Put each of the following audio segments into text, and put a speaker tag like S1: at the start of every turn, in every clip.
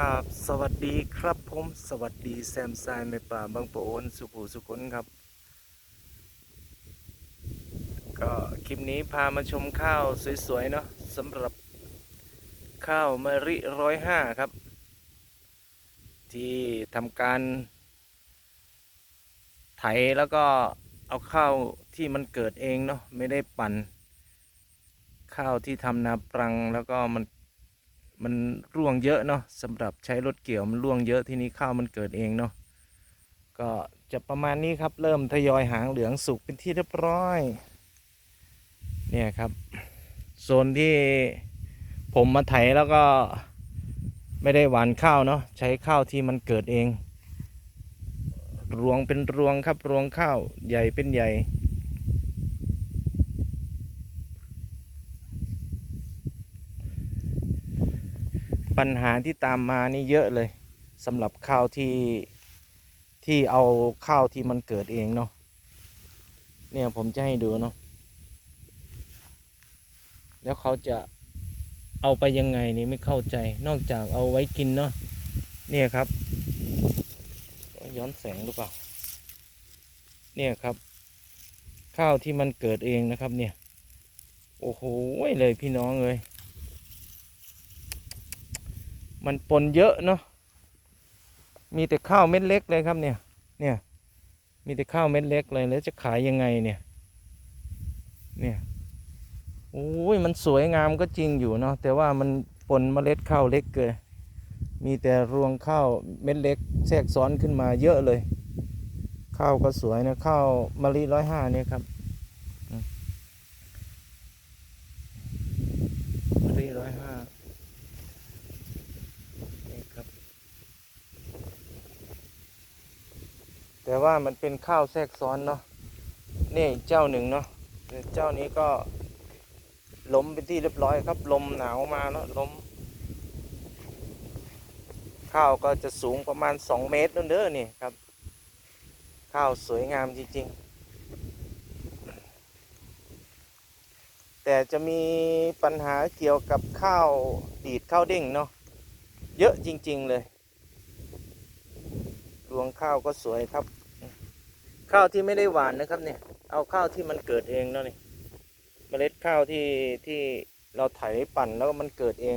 S1: ราบสวัสดีครับผมสวัสดีแซมซายในป่าบางปะโอนสุขุสุขนครับ ก็คลิปนี้พามาชมข้าวสวยๆเนาะสำหรับข้าวมะริร้อยห้าครับ ที่ทำการ ไถแล้วก็เอาข้าวที่มันเกิดเองเนาะไม่ได้ปั่น ข้าวที่ทำนาปรังแล้วก็มัน มันร่วงเยอะเนาะสำหรับใช้รถเกี่ยวมันร่วงเยอะที่นี้ข้าวมันเกิดเองเนาะก็จะประมาณนี้ครับเริ่มทยอยหางเหลืองสุกเป็นที่เรียบร้อยเนี่ยครับโซนที่ผมมาไถแล้วก็ไม่ได้หวานข้าวเนาะใช้ข้าวที่มันเกิดเอง รวงเป็นรวงครับรวงข้าวใหญ่เป็นใหญ่ ปัญหาที่ตามมานี่เยอะเลยสำหรับข้าวที่ที่เอาข้าวที่มันเกิดเองเนาะเนี่ยผมจะให้ดูเนาะแล้วเขาจะเอาไปยังไงนี่ไม่เข้าใจ นอกจากเอาไว้กินเนาะเนี่ยครับ ย้อนแสงหรือเปล่า เนี่ยครับ ข้าวที่มันเกิดเองนะครับเนี่ย โอ้โหเลยพี่น้องเลย มันปนเยอะเนาะมีแต่ข้าวเม็ดเล็กเลยครับเนี่ย เนี่ย มีแต่ข้าวเม็ดเล็กเลยแล้วจะขายยังไงเนี่ย เนี่ยโอ้ยมันสวยงามก็จริงอยู่เนาะแต่ว่ามันปนเมล็ดข้าวเล็กเกินมีแต่รวงข้าวเม็ดเล็กแทรกซ้อนขึ้นมาเยอะเลย ข้าวก็สวยนะข้าวมะลิร้อยห้าเนี่ยครับอืมมะลิร้อยห้า นี่ครับ แต่ว่ามันเป็นข้าวแทรกซ้อนเนาะนี่เจ้าหนึ่งเนาะเจ้านี้ก็ล้มเป็นที่เรียบร้อยครับ ลมหนาวมาเนาะล้ม ข้าวก็จะสูงประมาณสองเมตรนั่นเด้อนี่ครับ ข้าวสวยงามจริง ๆ แต่จะมีปัญหาเกี่ยวกับข้าวดีดข้าวเด้งเนาะเยอะจริง ๆ เลย รวงข้าวก็สวยครับ ข้าวที่ไม่ได้หวานนะครับเนี่ย เอาข้าวที่มันเกิดเองเนาะนี่เมล็ดข้าวที่ที่เราไถปั่นแล้วมันเกิดเอง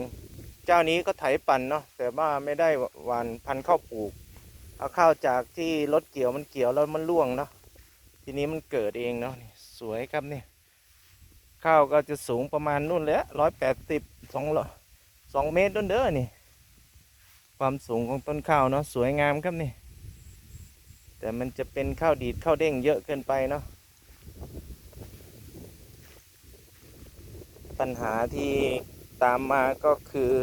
S1: เจ้านี้ก็ไถปั่นเนาะแต่ว่าไม่ได้หวานพันธุ์ข้าวปลูก เอาข้าวจากที่รถเกี่ยวมันเกี่ยวแล้วมันร่วงเนาะทีนี้มันเกิดเองเนาะนี่สวยครับเนี่ยข้าวก็จะสูงประมาณนู่นแหละร้อยแปดสิบสองสองเมตรต้นเด้อนี่ ความสูงของต้นข้าวเนาะสวยงามครับนี่ แต่มันจะเป็นข้าวดีดข้าวเด้งเยอะเกินไปเนาะปัญหาที่ตามมาก็คือ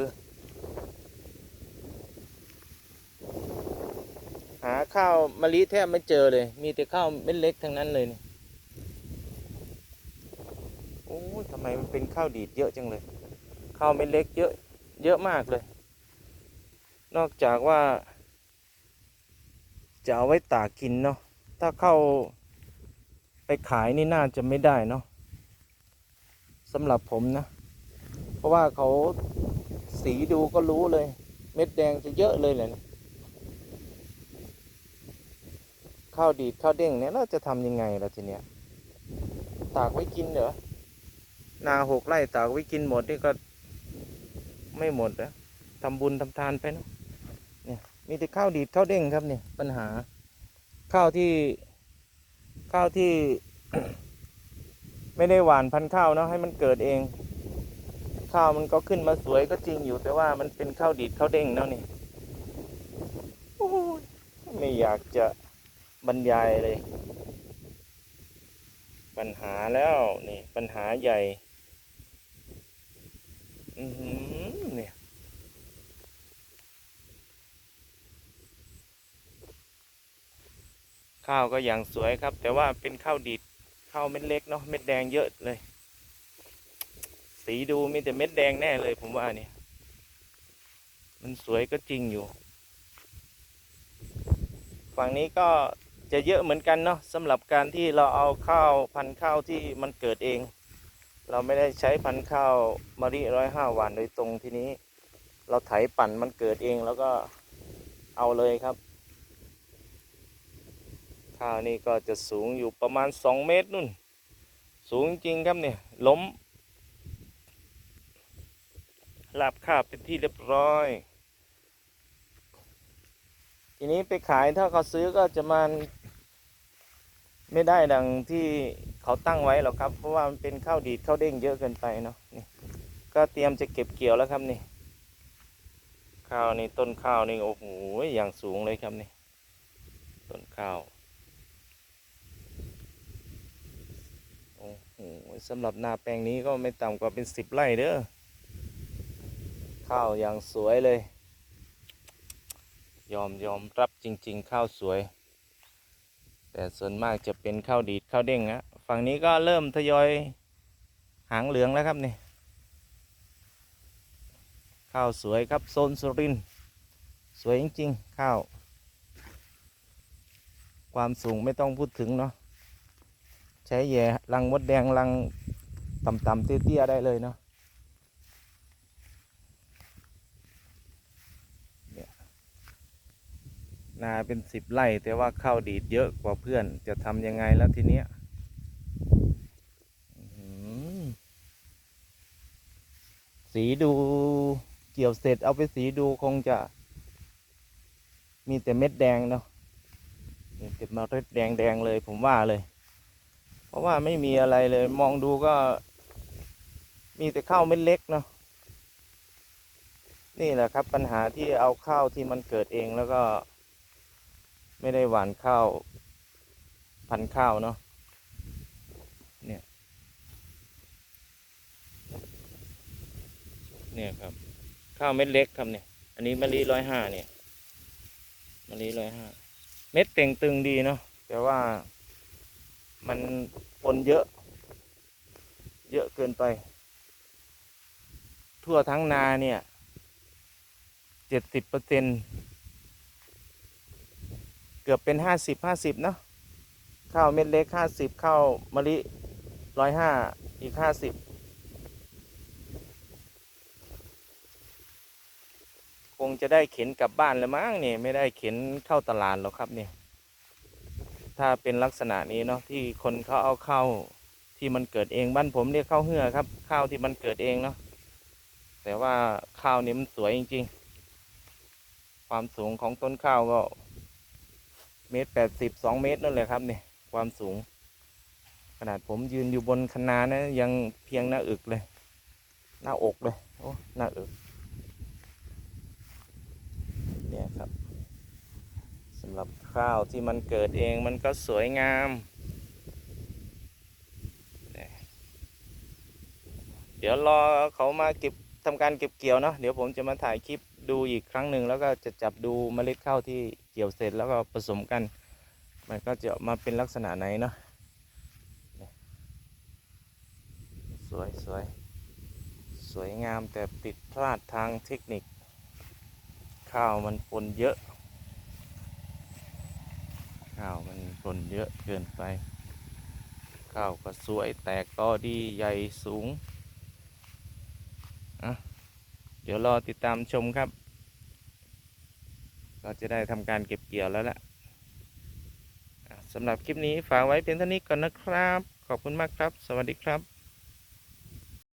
S1: หาข้าวมะลิแทบไม่เจอเลย มีแต่ข้าวเม็ดเล็กทั้งนั้นเลยนี่โอ้ยทำไมมันเป็นข้าวดีดเยอะจังเลยข้าวเม็ดเล็กเยอะเยอะมากเลย นอกจากว่า จะเอาไว้ตากกินเนาะถ้าเข้าไปขายนี่น่าจะไม่ได้เนาะสำหรับผมนะ เพราะว่าเขาสีดูก็รู้เลย เม็ดแดงจะเยอะเลยแหละนี่ยข้าวดีดข้าวเด้งเนี่ยเราจะทำยังไงล่ะทีเนี้ยตากไว้กินเหรอนาหกไร่ตากไว้กินหมดนี่ก็ไม่หมดนะทำบุญทำทานไปเนาะ มีแต่ข้าวดีดข้าวเด้งครับเนี่ยปัญหา ข้าวที่ข้าวที่ไม่ได้หวานพันข้าวเนาะให้มันเกิดเอง ข้าวมันก็ขึ้นมาสวยก็จริงอยู่ แต่ว่ามันเป็นข้าวดีดข้าวเด้งเนาะนี่ไม่อยากจะบรรยายเลย ปัญหาแล้วนี่ ปัญหาใหญ่ อือหือเนี่ย ข้าวก็อย่างสวยครับ แต่ว่าเป็นข้าวดีดข้าวเม็ดเล็กเนาะเม็ดแดงเยอะเลย สีดูมีแต่เม็ดแดงแน่เลย ผมว่าเนี่ย มันสวยก็จริงอยู่ ฝั่งนี้ก็จะเยอะเหมือนกันเนาะสำหรับการที่เราเอาข้าวพันธุ์ข้าวที่มันเกิดเอง เราไม่ได้ใช้พันธุ์ข้าวมะลิร้อยห้าหวานโดยตรงทีนี้ เราไถปั่นมันเกิดเองแล้วก็เอาเลยครับ ข้าวนี่ก็จะสูงอยู่ประมาณสองเมตรนู่น สูงจริงครับเนี่ยล้มลาบข้าวเป็นที่เรียบร้อย ทีนี้ไปขายถ้าเขาซื้อก็จะมันไม่ได้ดังที่เขาตั้งไว้หรอกครับ เพราะว่ามันเป็นข้าวดีดข้าวเด้งเยอะเกินไปเนาะนี่ก็เตรียมจะเก็บเกี่ยวแล้วครับนี่ข้าวนี่ต้นข้าวนี่โอ้โหอย่างสูงเลยครับนี่ต้นข้าว โอ้สำหรับนาแปลงนี้ก็ไม่ต่ำกว่าเป็นสิบไร่เด้อ ข้าวอย่างสวยเลย ยอมยอมรับจริง ๆ ข้าวสวย แต่ส่วนมากจะเป็นข้าวดีดข้าวเด้งนะฝั่งนี้ก็เริ่มทยอยหางเหลืองแล้วครับนี่ ข้าวสวยครับโซนสุรินทร์สวยจริง ๆ ข้าว ความสูงไม่ต้องพูดถึงเนาะ ใช้แย่รังมดแดงรังต่ำๆเตี้ยๆได้เลยเนาะเนี่ยนาเป็นสิบไร่แต่ว่าข้าวดีดเยอะกว่าเพื่อนจะทำยังไงแล้วทีเนี้ยสีดูเกี่ยวเสร็จเอาไปสีดูคงจะ มีแต่เม็ดแดงเนาะมีแต่เมล็ดแดงๆเลยผมว่าเลย เพราะว่าไม่มีอะไรเลย มองดูก็ มีแต่ข้าวเม็ดเล็กเนาะนี่แหละครับ ปัญหาที่เอาข้าวที่มันเกิดเองแล้วก็ ไม่ได้หวานข้าวพันข้าวเนาะเนี่ยเนี่ยครับ ข้าวเม็ดเล็กครับเนี่ย อันนี้มะลิร้อยห้าเนี่ยมะลิร้อยห้าเม็ดเต่งตึงดีเนาะแต่ว่า มันปนเยอะ เยอะเกินไป ทั่วทั้งนาเนี่ยเจ็ดสิบเปอร์เซ็นเกือบเป็นห้าสิบห้าสิบเนาะข้าวเม็ดเล็กห้าสิบข้าวมะลิร้อยห้าอีกห้าสิบคงจะได้เข็นกลับบ้านแล้วมั้งเนี่ยไม่ได้เข็นเข้าตลาดหรอกครับเนี่ย ถ้าเป็นลักษณะนี้เนาะที่คนเขาเอาเข้าที่มันเกิดเองบ้านผมเรียกข้าวเหือครับ ข้าวที่มันเกิดเองเนาะแต่ว่าข้าวนี้มันสวยจริง ๆ ความสูงของต้นข้าวก็เมตรแปดสิบสองเมตรนั่นแหละครับเนี่ยความสูง ขนาดผมยืนอยู่บนคะนานะยังเพียงหน้าอึกเลย หน้าอกเลยโอ้หน้าอึกเนี่ยครับ สำหรับข้าวที่มันเกิดเองมันก็สวยงาม เดี๋ยวรอเขามาเก็บทำการเก็บเกี่ยวเนาะเดี๋ยวผมจะมาถ่ายคลิปดูอีกครั้งหนึ่งแล้วก็จะจับดูเมล็ดข้าวที่เกี่ยวเสร็จแล้วก็ผสมกัน มันก็จะมาเป็นลักษณะไหนเนาะสวยสวยสวยงามแต่ผิดพลาดทางเทคนิค ข้าวมันปนเยอะ ข้าวมันฝนเยอะเกินไป ข้าวก็สวยแตกก็ดีใหญ่สูงอะเดี๋ยวรอติดตามชมครับ เราจะได้ทำการเก็บเกี่ยวแล้วแหละ่ะสำหรับคลิปนี้ฝากไว้เพียงเท่านี้ก่อนนะครับ ขอบคุณมากครับ สวัสดีครับ